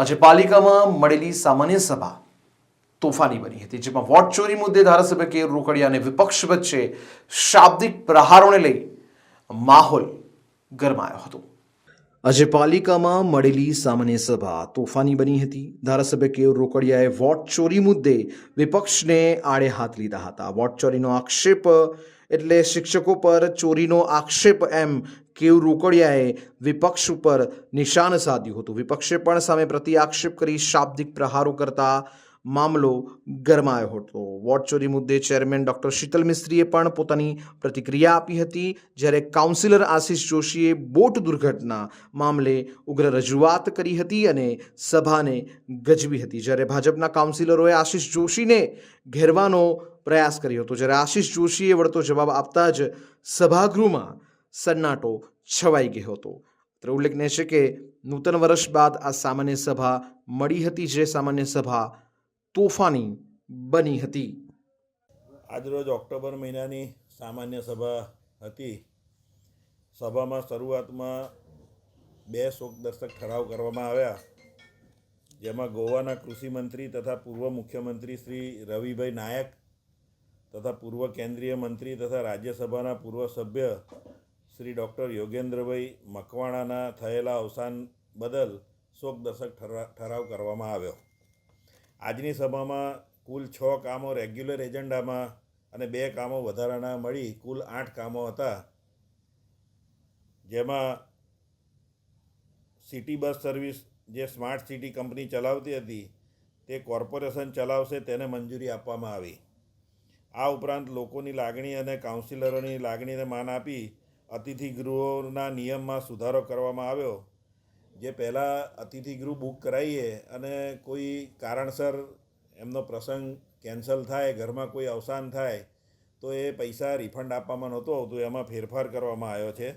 આજે પાલિકામાં મળેલી સામાન્ય સભા તોફાની બની હતી, જેમાં વોટ ચોરી મુદ્દે ધારાસભ્ય કે રોકડિયા અને વિપક્ષ વચ્ચે શાબ્દિક પ્રહારોને લઈ માહોલ ગરમાયો હતો. આજે પાલિકામાં મળેલી સામાન્ય સભા તોફાની બની હતી. ધારાસભ્ય કેવ રોકડિયાએ વોટ ચોરી મુદ્દે વિપક્ષને આડે હાથ લીધા હતા. વોટ ચોરીનો આક્ષેપ એટલે શિક્ષકો પર ચોરીનો આક્ષેપ એમ કેવ રોકડિયાએ વિપક્ષ ઉપર નિશાન સાધ્યું હતું. વિપક્ષે પણ સામે પ્રતિ આક્ષેપ કરી શાબ્દિક પ્રહારો કરતા મામલો ગરમાયો હતો. વોટ ચોરી મુદ્દે ચેરમેન ડોક્ટર શીતલ મિસ્ત્રીએ પણ પોતાની પ્રતિક્રિયા આપી હતી. જ્યારે કાઉન્સિલર આશિષ જોશીએ બોટ દુર્ઘટના મામલે ઉગ્ર રજૂઆત કરી હતી અને સભાને ગજવી હતી. જ્યારે ભાજપના કાઉન્સિલરોએ આશિષ જોશીને ઘેરવાનો પ્રયાસ કર્યો હતો, જ્યારે આશિષ જોશીએ વળતો જવાબ આપતા જ સભાગૃહમાં સન્નાટો છવાઈ ગયો હતો. અત્રે ઉલ્લેખનીય છે કે નૂતન વર્ષ બાદ આ સામાન્ય સભા મળી હતી, જે સામાન્ય સભા તોફાની બની હતી. આજરોજ ઓક્ટોબર મહિનાની સામાન્ય સભા હતી. સભામાં શરૂઆતમાં બે શોકદર્શક ઠરાવ કરવામાં આવ્યા. જેમાં ગોવાના કૃષિમંત્રી તથા પૂર્વ મુખ્યમંત્રી શ્રી રવિભાઈ નાયક તથા પૂર્વ કેન્દ્રીય મંત્રી તથા રાજ્યસભાના પૂર્વ સભ્ય શ્રી ડૉક્ટર યોગેન્દ્રભાઈ મકવાણાના થયેલા અવસાન બદલ શોકદર્શક ઠરા, ઠરાવ કરવામાં આવ્યો. આજની સભામાં કુલ છ કામો રેગ્યુલર એજન્ડામાં અને બે કામો વધારાના મળી કુલ આઠ કામો હતા. જેમાં સિટી બસ સર્વિસ જે સ્માર્ટ સિટી કંપની ચલાવતી હતી તે કોર્પોરેશન ચલાવશે તેને મંજૂરી આપવામાં આવી. આ ઉપરાંત લોકોની લાગણી અને કાઉન્સિલરોની લાગણીને માન આપી અતિથિ ગૃહોના નિયમમાં સુધારો કરવામાં આવ્યો. જે પહેલાં અતિથિ ગૃહ બુક કરાવીએ અને કોઈ કારણસર એમનો પ્રસંગ કેન્સલ થાય, ઘરમાં કોઈ અવસાન થાય, તો એ પૈસા રિફંડ આપવામાં નહોતો આવતું, એમાં ફેરફાર કરવામાં આવ્યો છે.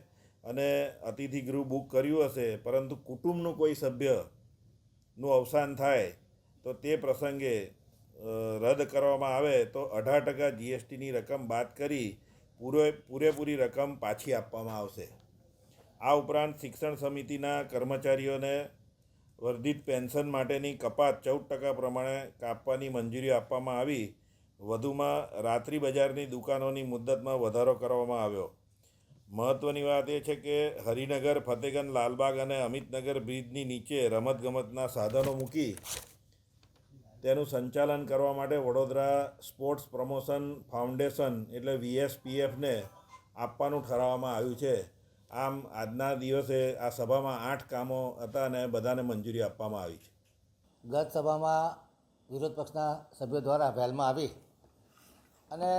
અને અતિથિ ગૃહ બુક કર્યું હશે, પરંતુ કુટુંબનું કોઈ સભ્યનું અવસાન થાય, તો તે પ્રસંગે રદ કરવામાં આવે, તો અઢાર ટકા જીએસટીની રકમ બાદ કરી પૂરે, પૂરેપૂરી રકમ પાછી આપવામાં આવશે. આ ઉપરાંત શિક્ષણ સમિતિના કર્મચારીઓને વર્ધિત પેન્શન માટેની કપાત ચૌદ ટકા પ્રમાણે કાપવાની મંજૂરી આપવામાં આવી. વધુમાં રાત્રિ બજારની દુકાનોની મુદ્દતમાં વધારો કરવામાં આવ્યો. મહત્ત્વની વાત એ છે કે હરિનગર, ફતેગંજ, લાલબાગ અને અમિતનગર બ્રિજની નીચે રમતગમતના સાધનો મૂકી તેનું સંચાલન કરવા માટે વડોદરા સ્પોર્ટ્સ પ્રમોશન ફાઉન્ડેશન એટલે વીએસપીએફને આપવાનું ઠરાવવામાં આવ્યું છે. આમ આજના દિવસે આ સભામાં આઠ કામો હતા અને બધાને મંજૂરી આપવામાં આવી છે. ગત સભામાં વિરોધ પક્ષના સભ્યો દ્વારા વહેલમાં આવી અને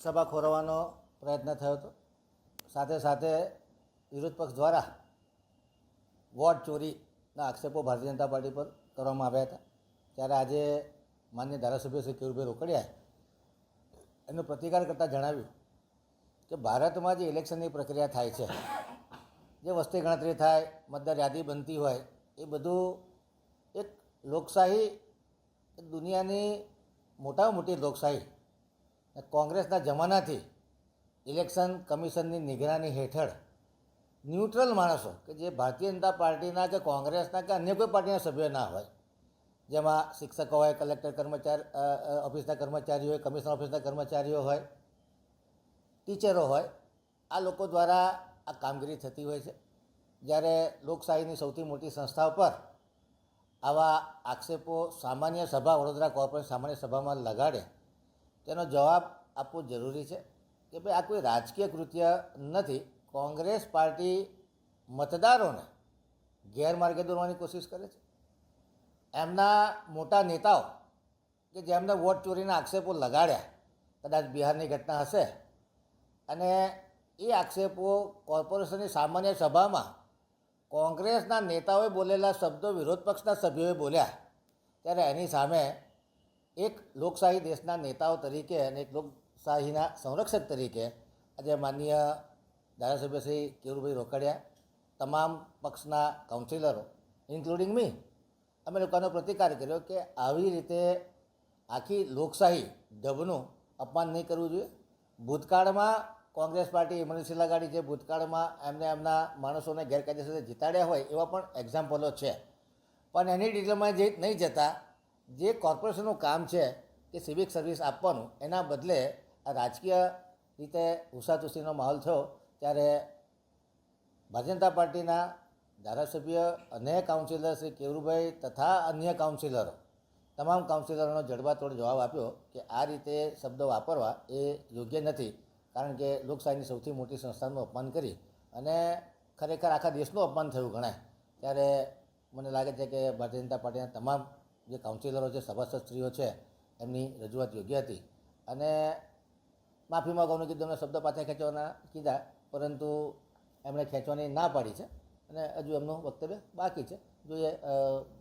સભા ખોરવાનો પ્રયત્ન થયો હતો. સાથે સાથે વિરોધ પક્ષ દ્વારા વોટ ચોરીના આક્ષેપો ભારતીય જનતા પાર્ટી પર કરવામાં આવ્યા હતા. ત્યારે આજે માન્ય ધારાસભ્ય શ્રી કેવુરભાઈ રોકડિયાએ એનો પ્રતિકાર કરતાં જણાવ્યું કે ભારતમાં જે ઇલેક્શનની પ્રક્રિયા થાય છે, જે વસ્તી ગણતરી થાય, મતદાર યાદી બનતી હોય, એ બધું એક લોકશાહી દુનિયાની મોટામાં મોટી લોકશાહી. કોંગ્રેસના જમાનાથી ઇલેક્શન કમિશનની નિગરાની હેઠળ ન્યુટ્રલ માણસો, કે જે ભારતીય જનતા પાર્ટીના કે કોંગ્રેસના કે અન્ય કોઈ પાર્ટીના સભ્યો ના હોય, જેમાં શિક્ષકો હોય, કલેક્ટર કર્મચારી ઓફિસના કર્મચારીઓ હોય, કમિશનર ઓફિસના કર્મચારીઓ હોય ટીચરો હોય, આ લોકો દ્વારા આ કામગીરી થતી હોય છે. જ્યારે લોકશાહીની સૌથી મોટી સંસ્થા પર આવા આક્ષેપો સામાન્ય સભા, વડોદરા કોર્પોરેશન સામાન્ય સભામાં લગાડે, તેનો જવાબ આપવો જરૂરી છે કે ભાઈ આ કોઈ રાજકીય કૃત્ય નથી. કોંગ્રેસ પાર્ટી મતદારોને ગેરમાર્ગે દોરવાની કોશિશ કરે છે. એમના મોટા નેતાઓ કે જેમને વોટ ચોરીના આક્ષેપો લગાડ્યા, કદાચ બિહારની ઘટના હશે અને એ આક્ષેપો કોર્પોરેશનની સામાન્ય સભામાં કોંગ્રેસના નેતાઓએ બોલેલા શબ્દો વિરોધ પક્ષના સભ્યોએ બોલ્યા. ત્યારે એની સામે એક લોકશાહી દેશના નેતાઓ તરીકે અને એક લોકશાહીના સંરક્ષક તરીકે આજે માનનીય ધારાસભ્ય શ્રી કેવુરભાઈ રોકડિયા, તમામ પક્ષના કાઉન્સિલરો ઇન્ક્લુડિંગ મી અમે લોકોનો પ્રતિકાર કર્યો કે આવી રીતે આખી લોકશાહી ઢબનું અપમાન નહીં કરવું જોઈએ. ભૂતકાળમાં કોંગ્રેસ પાર્ટી ઇમરજન્સી લગાડી જે ભૂતકાળમાં એમને એમના માણસોને ગેરકાયદેસર જીતાડ્યા હોય એવા પણ એક્ઝામ્પલો છે. પણ એની ડિટેલમાં જે નહીં જતા, જે કોર્પોરેશનનું કામ છે કે સિવિક સર્વિસ આપવાનું, એના બદલે આ રાજકીય રીતે ઉષાતુસીનો માહોલ થયો ત્યારે ભારતીય જનતા પાર્ટીના ધારાસભ્ય અને કાઉન્સિલર શ્રી કેવરુભાઈ તથા અન્ય કાઉન્સિલરો તમામ કાઉન્સિલરોનો જડબાતોડ જવાબ આપ્યો કે આ રીતે શબ્દો વાપરવા એ યોગ્ય નથી. કારણ કે લોકશાહીની સૌથી મોટી સંસ્થાનું અપમાન કરી અને ખરેખર આખા દેશનું અપમાન થયું ગણાય. ત્યારે મને લાગે છે કે ભારતીય જનતા પાર્ટીના તમામ જે કાઉન્સિલરો છે, સભાસદશ્રીઓ છે, એમની રજૂઆત યોગ્ય હતી. અને માફી માગવાનું કીધું, એમને શબ્દ પાછા ખેંચવાના કીધા, પરંતુ એમણે ખેંચવાની ના પાડી છે. અને હજુ એમનું વક્તવ્ય બાકી છે. જોઈએ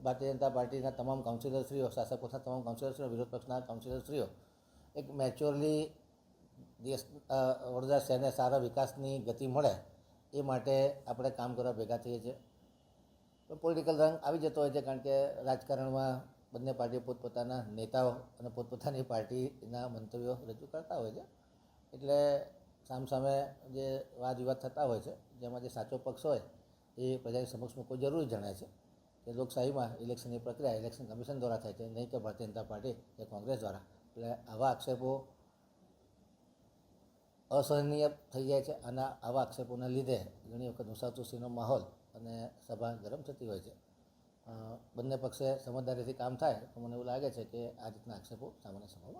ભારતીય જનતા પાર્ટીના તમામ કાઉન્સિલરશ્રીઓ શાસક પક્ષના તમામ કાઉન્સિલરશ્રીઓ વિરોધ પક્ષના કાઉન્સિલરશ્રીઓ એક મેચ્યોરલી દેશ વડોદરા શહેરને સારા વિકાસની ગતિ મળે એ માટે આપણે કામ કરવા ભેગા થઈએ છીએ. પણ પોલિટિકલ રંગ આવી જતો હોય છે કારણ કે રાજકારણમાં બંને પાર્ટીઓ પોતપોતાના નેતાઓ અને પોતપોતાની પાર્ટીના મંતવ્યો રજૂ કરતા હોય છે. એટલે સામસામે જે વાદ વિવાદ થતા હોય છે, જેમાં જે સાચો પક્ષ હોય એ પ્રજાની સમક્ષ મૂકવો જરૂરી જણાય છે કે લોકશાહીમાં ઇલેક્શનની પ્રક્રિયા, ઇલેક્શન કમિશન દ્વારા થાય છે, નહીં કે ભારતીય જનતા પાર્ટી કે કોંગ્રેસ દ્વારા. એટલે આવા આક્ષેપો અસહનીય થઈ જાય છે અને આવા આક્ષેપોના લીધે ઘણી વખત મુસાતુસીનો માહોલ અને સભા ગરમ થતી હોય છે. બંને પક્ષે સમજદારીથી કામ થાય તો મને એવું લાગે છે કે આ રીતના આક્ષેપો સામાન્ય સભામાં